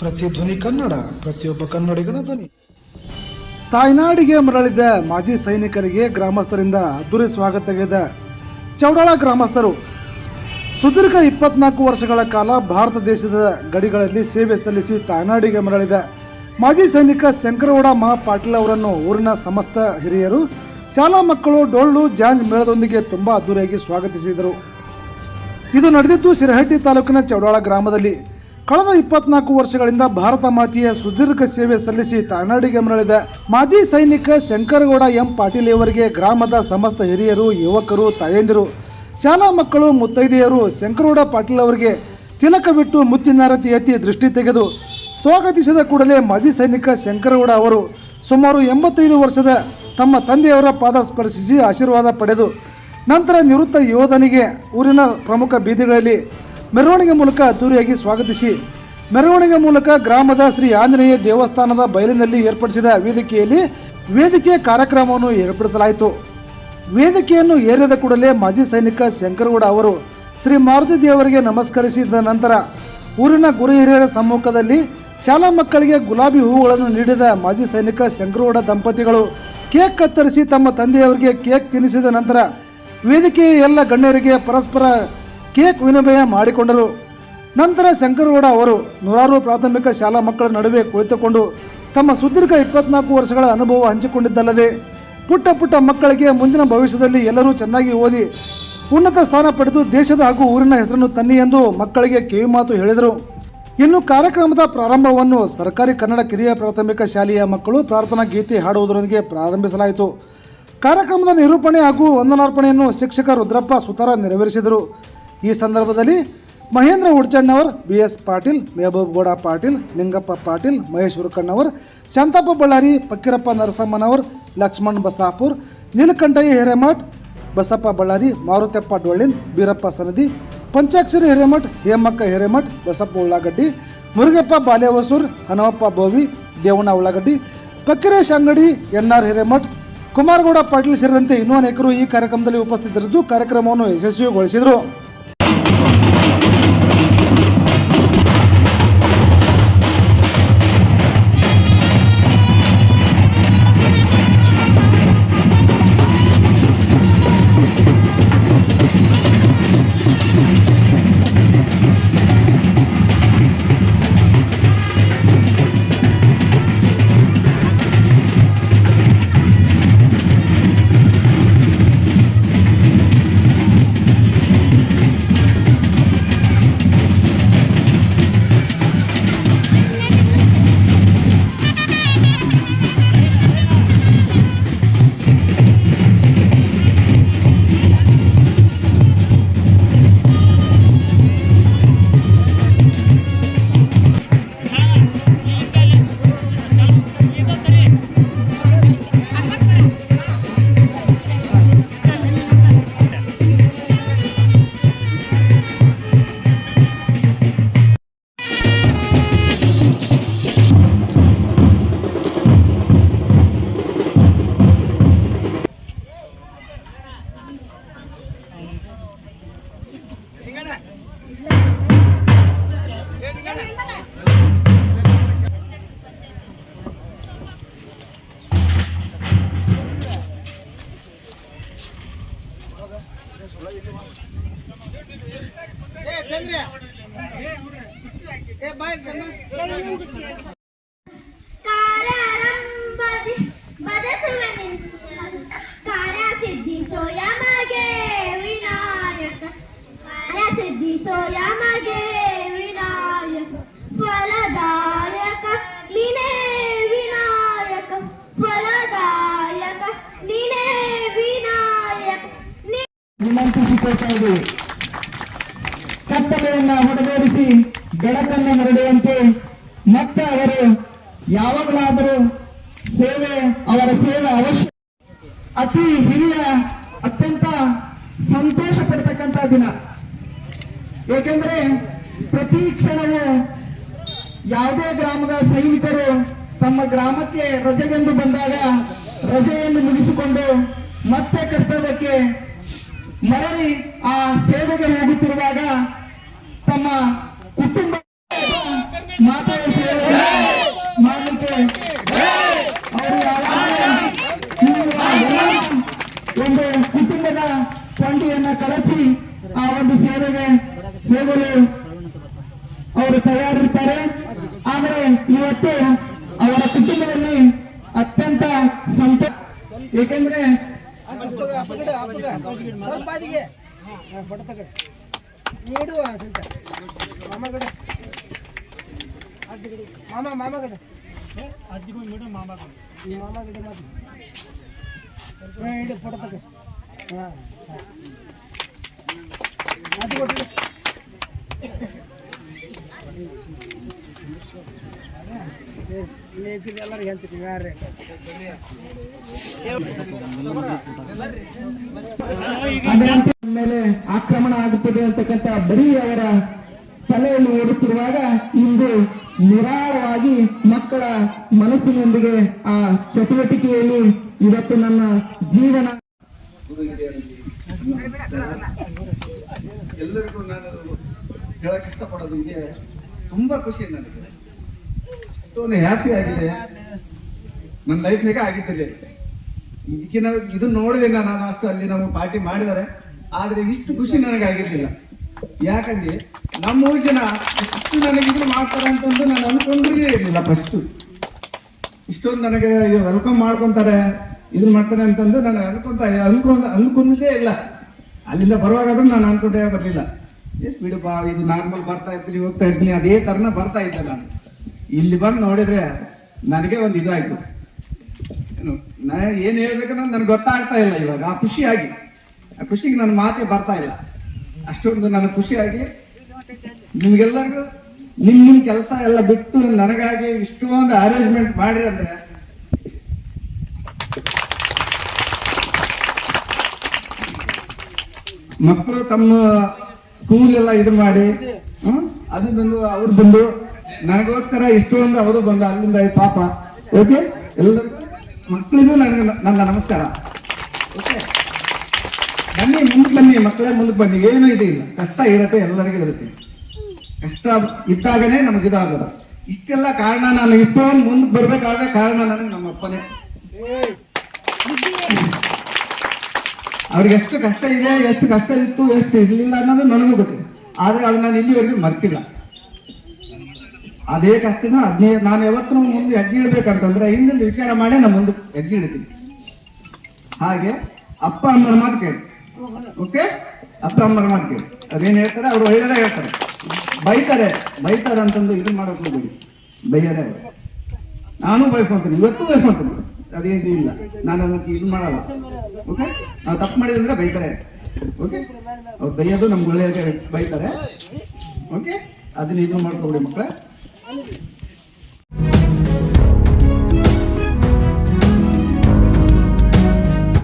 ಪ್ರತಿಧ್ವನಿ ಕನ್ನಡ, ಪ್ರತಿಯೊಬ್ಬ ಕನ್ನಡಿಗನ ಧ್ವನಿ. ತಾಯ್ನಾಡಿಗೆ ಮರಳಿದ ಮಾಜಿ ಸೈನಿಕರಿಗೆ ಗ್ರಾಮಸ್ಥರಿಂದ ಅದ್ದೂರಿ ಸ್ವಾಗತ ಚೌಡಾಳ ಗ್ರಾಮಸ್ಥರು, ಸುದೀರ್ಘ ಇಪ್ಪತ್ನಾಲ್ಕು ವರ್ಷಗಳ ಕಾಲ ಭಾರತ ದೇಶದ ಗಡಿಗಳಲ್ಲಿ ಸೇವೆ ಸಲ್ಲಿಸಿ ತಾಯ್ನಾಡಿಗೆ ಮರಳಿದ. ಮಾಜಿ ಸೈನಿಕ ಶಂಕರಗೌಡ ಮಹಾ ಪಾಟೀಲ್ ಅವರನ್ನು ಊರಿನ ಸಮಸ್ತ ಹಿರಿಯರು, ಶಾಲಾ ಮಕ್ಕಳು, ಡೊಳ್ಳು, ಜಾಂಜ್ ಮೇಳದೊಂದಿಗೆ ತುಂಬ ಅದ್ದೂರಿಯಾಗಿ ಸ್ವಾಗತಿಸಿದರು. ಇದು ನಡೆದಿದ್ದು ಸಿರಹಟ್ಟಿ ತಾಲೂಕಿನ ಚೌಡಾಳ ಗ್ರಾಮದಲ್ಲಿ. ಕಳೆದ ಇಪ್ಪತ್ನಾಲ್ಕು ವರ್ಷಗಳಿಂದ ಭಾರತ ಮಾತೆಯ ಸುದೀರ್ಘ ಸೇವೆ ಸಲ್ಲಿಸಿ ತಾಯ್ನಾಡಿಗೆ ಮರಳಿದ. ಮಾಜಿ ಸೈನಿಕ ಶಂಕರಗೌಡ ಎಂ ಪಾಟೀಲ್ ಇವರಿಗೆ ಗ್ರಾಮದ ಸಮಸ್ತ ಹಿರಿಯರು, ಯುವಕರು ತಾಯಂದಿರು ಶಾಲಾ ಮಕ್ಕಳು, ಮುತ್ತೈದೆಯರು, ಶಂಕರಗೌಡ ಪಾಟೀಲ್ ಅವರಿಗೆ ತಿಲಕ ಬಿಟ್ಟು ಮುತ್ತಿನಾರತಿ ಎತ್ತಿ ದೃಷ್ಟಿ ತೆಗೆದು ಸ್ವಾಗತಿಸಿದ ಕೂಡಲೇ ಮಾಜಿ ಸೈನಿಕ ಶಂಕರಗೌಡ ಅವರು ಸುಮಾರು ಎಂಬತ್ತೈದು ವರ್ಷದ ತಮ್ಮ ತಂದೆಯವರ ಪಾದ ಸ್ಪರ್ಶಿಸಿ ಆಶೀರ್ವಾದ ಪಡೆದು, ನಂತರ ನಿವೃತ್ತ ಯೋಧನಿಗೆ ಊರಿನ ಪ್ರಮುಖ ಬೀದಿಗಳಲ್ಲಿ ಮೆರವಣಿಗೆ ಮೂಲಕ ಅದ್ದೂರಿಯಾಗಿ ಸ್ವಾಗತಿಸಿ. ಮೆರವಣಿಗೆ ಮೂಲಕ ಗ್ರಾಮದ ಶ್ರೀ ಆಂಜನೇಯ ದೇವಸ್ಥಾನದ ಬಯಲಿನಲ್ಲಿ ಏರ್ಪಡಿಸಿದ ವೇದಿಕೆಯಲ್ಲಿ ವೇದಿಕೆ ಕಾರ್ಯಕ್ರಮವನ್ನು ಏರ್ಪಡಿಸಲಾಯಿತು. ವೇದಿಕೆಯನ್ನು ಏರಿದ ಕೂಡಲೇ ಮಾಜಿ ಸೈನಿಕ ಶಂಕರಗೌಡ ಅವರು ಶ್ರೀ ಮಾರುತಿ ದೇವರಿಗೆ ನಮಸ್ಕರಿಸಿದ ನಂತರ ಊರಿನ ಗುರು ಹಿರಿಯರ ಸಮ್ಮುಖದಲ್ಲಿ ಶಾಲಾ ಮಕ್ಕಳಿಗೆ ಗುಲಾಬಿ ಹೂವುಗಳನ್ನು ನೀಡಿದ ಮಾಜಿ ಸೈನಿಕ ಶಂಕರಗೌಡ ದಂಪತಿಗಳು ಕೇಕ್ ಕತ್ತರಿಸಿ ತಮ್ಮ ತಂದೆಯವರಿಗೆ ಕೇಕ್ ತಿನ್ನಿಸಿದ ನಂತರ ವೇದಿಕೆಯ ಎಲ್ಲ ಗಣ್ಯರಿಗೆ ಪರಸ್ಪರ ಕೇಕ್ ವಿನಿಮಯ ಮಾಡಿಕೊಂಡರು. ನಂತರ ಶಂಕರಗೌಡ ಅವರು ನೂರಾರು ಪ್ರಾಥಮಿಕ ಶಾಲಾ ಮಕ್ಕಳ ನಡುವೆ ಕುಳಿತುಕೊಂಡು ತಮ್ಮ ಸುದೀರ್ಘ ಇಪ್ಪತ್ನಾಲ್ಕು ವರ್ಷಗಳ ಅನುಭವ ಹಂಚಿಕೊಂಡಿದ್ದಲ್ಲದೆ ಪುಟ್ಟ ಪುಟ್ಟ ಮಕ್ಕಳಿಗೆ ಮುಂದಿನ ಭವಿಷ್ಯದಲ್ಲಿ ಎಲ್ಲರೂ ಚೆನ್ನಾಗಿ ಓದಿ ಉನ್ನತ ಸ್ಥಾನ ಪಡೆದು ದೇಶದ ಹಾಗೂ ಊರಿನ ಹೆಸರನ್ನು ತನ್ನಿ ಎಂದು ಮಕ್ಕಳಿಗೆ ಕಿವಿಮಾತು ಹೇಳಿದರು. ಇನ್ನು ಕಾರ್ಯಕ್ರಮದ ಪ್ರಾರಂಭವನ್ನು ಸರ್ಕಾರಿ ಕನ್ನಡ ಕಿರಿಯ ಪ್ರಾಥಮಿಕ ಶಾಲೆಯ ಮಕ್ಕಳು ಪ್ರಾರ್ಥನಾ ಗೀತೆ ಹಾಡುವುದರೊಂದಿಗೆ ಪ್ರಾರಂಭಿಸಲಾಯಿತು. ಕಾರ್ಯಕ್ರಮದ ನಿರೂಪಣೆ ಹಾಗೂ ವಂದನಾರ್ಪಣೆಯನ್ನು ಶಿಕ್ಷಕ ರುದ್ರಪ್ಪ ಸುತಾರ ನೆರವೇರಿಸಿದರು. ಈ ಸಂದರ್ಭದಲ್ಲಿ Mahendra Udchannavar B S Patil, Mehaboob Gowda Patil, Ningappa Patil Mahesh Hurkannavar Shantappa Ballari Fakkirappa Narasammanavar, Laxman Basapur, Neelakantayya Hiremath, Basappa Ballari Marutappa Dollin, Beerappa Sanadi, Panchakshari Hiremath, Hemakka Hiremath, Basappa Ullagaddi, Murugappa Balehosur Hanumappa Bovi, Devanna Ullagaddi Pakkiresh Angadi N R Hiremath, Kumargouda Patil ಸೇರಿದಂತೆ ಇನ್ನೂ ಅನೇಕರು ಈ ಕಾರ್ಯಕ್ರಮದಲ್ಲಿ ಉಪಸ್ಥಿತರಿದ್ದು ಕಾರ್ಯಕ್ರಮವನ್ನು ಯಶಸ್ವಿಗೊಳಿಸಿದರು. ಸಿದ್ಧಿಸೋ ಯಾಮಗೆ ವಿನಾಯಕ. ಸಿದ್ಧಿಸೋ ಯಮಗೆ ವಿನಾಯಕ ಫಲದಾಯಕ ನೀನೇ ವಿನಾಯಕ ಫಲದಾಯಕ ನೀನೇ ವಿನಾಯಕ ನೀ ಇದ್ದೀವಿ ಕತ್ತಲೆಯನ್ನ ಹೊಡೆದೋಡಿಸಿ ಬೆಳಕನ್ನು ಹರಡುವಂತೆ ಮತ್ತೆ ಅವರು ಯಾವಾಗಲಾದರೂ ಸೇವೆ, ಅವರ ಸೇವೆ ಅವಶ್ಯ ಅತಿ ಹಿರಿಯ, ಅತ್ಯಂತ ಸಂತೋಷ ಪಡ್ತಕ್ಕಂಥ ದಿನ. ಏಕೆಂದ್ರೆ ಪ್ರತಿ ಕ್ಷಣವೂ ಯಾವುದೇ ಗ್ರಾಮದ ಸೈನಿಕರು ತಮ್ಮ ಗ್ರಾಮಕ್ಕೆ ರಜೆಗೆಂದು ಬಂದಾಗ ರಜೆಯನ್ನು ಮುಗಿಸಿಕೊಂಡು ಮತ್ತೆ ಕರ್ತವ್ಯಕ್ಕೆ ಮರಳಿ ಆ ಸೇವೆಗೆ ಹೋಗುತ್ತಿರುವಾಗ ತಮ್ಮ ಕುಟುಂಬ ಮಾತೆಯ ಸೇವೆ ಮಾಡಲಿಕ್ಕೆ ಒಂದು ಕುಟುಂಬದ ಕೊಂಡಿಯನ್ನ ಕಳಿಸಿ ಆ ಒಂದು ಸೇವೆಗೆ ಹೋಗಲು ಅವರು ತಯಾರಿರ್ತಾರೆ. ಆದರೆ ಇವತ್ತು ಅವರ ಕುಟುಂಬದಲ್ಲಿ ಅತ್ಯಂತ ಸಂತ ಏಕೆಂದ್ರೆ ಸ್ವಲ್ಪ ಅದಿಗೆ ಫೋಟೋ ತಗ ನೀಡು ಸ್ವಲ್ಪ ಮಾಮ ಕಡೆ ಅಜ್ಜಿ ಕಡೆ ಮಾಮ ಮಾಮ ಕಡೆ ಅಜ್ಜಿ ಕಡೆ ಮಾಮ ಕಡೆ ಮಾಮ ಕಡೆ ಮಾತು ಹಾಂ ಇಡು ಫೋಟೋ ತಗ ಹಾಂ ಅದು ಕೊಟ್ಟು ಮೇಲೆ ಆಕ್ರಮಣ ಆಗುತ್ತದೆ ಅಂತಕ್ಕಂಥ ಬರೀ ಅವರ ತಲೆಯಲ್ಲಿ ಓಡುತ್ತಿರುವಾಗ ಇಂದು ನಿರಾಳವಾಗಿ ಮಕ್ಕಳ ಮನಸ್ಸಿನೊಂದಿಗೆ ಆ ಚಟುವಟಿಕೆಯಲ್ಲಿ ಇವತ್ತು ನನ್ನ ಜೀವನ ಎಲ್ಲರಿಗೂ ನಾನು ಹೇಳಕ್ ಇಷ್ಟಪಡೋದು ಇದೆ ತುಂಬಾ ಖುಷಿ ನನಗೆ. ಅಷ್ಟೊಂದು ಹ್ಯಾಪಿ ಆಗಿದೆ. ನನ್ನ ಲೈಫ್ನಾಗ ಆಗಿದ್ದಿಲ್ಲ ಇದಕ್ಕಿನ ಇದು ನೋಡಿದೆ ನಾನು ಅಷ್ಟು ಅಲ್ಲಿ ನಾವು ಪಾರ್ಟಿ ಮಾಡಿದ್ದಾರೆ. ಆದ್ರೆ ಇಷ್ಟು ಖುಷಿ ನನಗೆ ಆಗಿರ್ಲಿಲ್ಲ. ಯಾಕಂದ್ರೆ ನಮ್ಮ ಊರು ಜನ ಇಷ್ಟು ನನಗೆ ಇದು ಮಾಡ್ತಾರೆ ಅಂತಂದು ನಾನು ಅನ್ಕೊಂಡ್ರೇ ಇರಲಿಲ್ಲ ಫಸ್ಟ್ ಇಷ್ಟೊಂದು ನನಗೆ ವೆಲ್ಕಮ್ ಮಾಡ್ಕೊಂತಾರೆ, ಇದನ್ನ ಮಾಡ್ತಾರೆ ಅಂತಂದು ನಾನು ಅನ್ಕೊಂತ, ಅನ್ಕೊಂಡ್, ಅನ್ಕೊಂಡೇ ಇಲ್ಲ. ಅಲ್ಲಿಂದ ಬರುವಾಗಾದ್ರೂ ನಾನು ಅನ್ಕೊಂಡೇ ಬರಲಿಲ್ಲ. ಎಷ್ಟು ಬಿಡಪ್ಪ, ಇದು ನಾರ್ಮಲ್ ಬರ್ತಾ ಇರ್ತೀನಿ, ಹೋಗ್ತಾ ಇರ್ತೀನಿ, ಅದೇ ತರನ ಬರ್ತಾ ಇದ್ದೆ ನಾನು. ಇಲ್ಲಿ ಬಂದು ನೋಡಿದ್ರೆ ನನಗೆ ಒಂದು ಇದಾಯ್ತು ಏನು, ನಾನು ಏನ್ ಹೇಳ್ಬೇಕನ್ನೋ ನನಗೆ ಗೊತ್ತಾಗ್ತಾ ಇಲ್ಲ ಇವಾಗ ಆ ಖುಷಿಯಾಗಿ, ಆ ಖುಷಿಗೆ ನನ್ನ ಮಾತೇ ಬರ್ತಾ ಇಲ್ಲ ಅಷ್ಟೊಂದು ನನ್ನ ಖುಷಿಯಾಗಿ ನಿಮ್ಗೆಲ್ಲರಿಗೂ, ನಿಮ್ ನಿಮ್ ಕೆಲಸ ಎಲ್ಲ ಬಿಟ್ಟು ನನಗಾಗಿ ಇಷ್ಟೊಂದು ಅರೇಂಜ್ಮೆಂಟ್ ಮಾಡಿ ಅಂದ್ರೆ ಮಕ್ಕಳು ತಮ್ಮ ಸ್ಕೂಲ್ ಎಲ್ಲ ಇದು ಮಾಡಿ? ಅದು ಬಂದು ಅವ್ರು ಬಂದು ನನಗೋಸ್ಕರ ಇಷ್ಟೊಂದು ಅವರು ಬಂದ, ಅಲ್ಲಿಂದ ಪಾಪ. ಓಕೆ ಎಲ್ಲರಿಗೂ ಮಕ್ಕಳಿಗೂ ನನಗೆ ನನ್ನ ನಮಸ್ಕಾರ. ಓಕೆ ಬನ್ನಿ, ಮುಂದಕ್ಕೆ ಬನ್ನಿ, ಮಕ್ಕಳೇ ಮುಂದಕ್ಕೆ ಬನ್ನಿ. ಏನೂ ಇಲ್ಲ. ಕಷ್ಟ ಇರುತ್ತೆ, ಎಲ್ಲರಿಗೂ ಇರುತ್ತೆ. ಕಷ್ಟ ಇದ್ದಾಗನೇ ನಮಗೆ ಇದಾಗೋದು. ಇಷ್ಟೆಲ್ಲ ಕಾರಣ ನಾನು ಇಷ್ಟೊಂದು ಮುಂದಕ್ಕೆ ಬರ್ಬೇಕಾದ ಕಾರಣ ನನಗೆ ನಮ್ಮ ಅಪ್ಪನೇ. ಅವ್ರಿಗೆ ಎಷ್ಟು ಕಷ್ಟ ಇದೆ, ಎಷ್ಟು ಕಷ್ಟ ಇತ್ತು, ಎಷ್ಟು ಇರಲಿಲ್ಲ ಅನ್ನೋದು ನನಗೂ ಗೊತ್ತಿದೆ ಆದ್ರೆ ಅದು ನಾನು ಇಲ್ಲಿವರೆಗೂ ಮರ್ತಿಲ್ಲ. ಅದೇ ಕಷ್ಟನ ಅದ್ನೇ ನಾನು ಯಾವತ್ತೂ ಮುಂದೆ ಹೆಜ್ಜೆ ಇಡ್ಬೇಕಂತಂದ್ರೆ ಹಿಂದಿಂದ ವಿಚಾರ ಮಾಡಿ ನಾನು ಮುಂದೆ ಹೆಜ್ಜೆ ಇಡ್ತೀನಿ. ಹಾಗೆ ಅಪ್ಪ ಅಮ್ಮನ ಮಾತು ಕೇಳಿ. ಓಕೆ ಅಪ್ಪ ಅಮ್ಮನ ಮಾತು ಕೇಳಿ. ಅದೇನ್ ಹೇಳ್ತಾರೆ? ಅವ್ರು ಒಳ್ಳೇದೇ ಹೇಳ್ತಾರೆ. ಬೈತಾರೆ. ಬೈತಾರೆ ಅಂತಂದು ಇದು ಮಾಡೋಕೆ ಹೋಗ್ಬೇಡಿ. ಬೈಯರೇ ಅವರು ನಾನು ಬಯಸ್ಕೊಂತೀನಿ ಇವತ್ತು ಬಯಸ್ಕೊಂತೀನಿ ಅದೇನು ಇಲ್ಲ. ನಾನು ಅದಕ್ಕೆ ಇದು ಮಾಡಲ್ಲ. ಓಕೆ ನಾವು ತಪ್ಪು ಮಾಡಿದ್ರೆ ಬೈತಾರೆ. ಓಕೆ ಅವ್ರು ಬೈಯೋದು ನಮ್ಗೆ ಒಳ್ಳೆಯ ಬೈತಾರೆ. ಓಕೆ ಅದನ್ನ ಇದು ಮಾಡ್ಕೊಬಿಡಿ ಮಕ್ಕಳೇ. Thank you.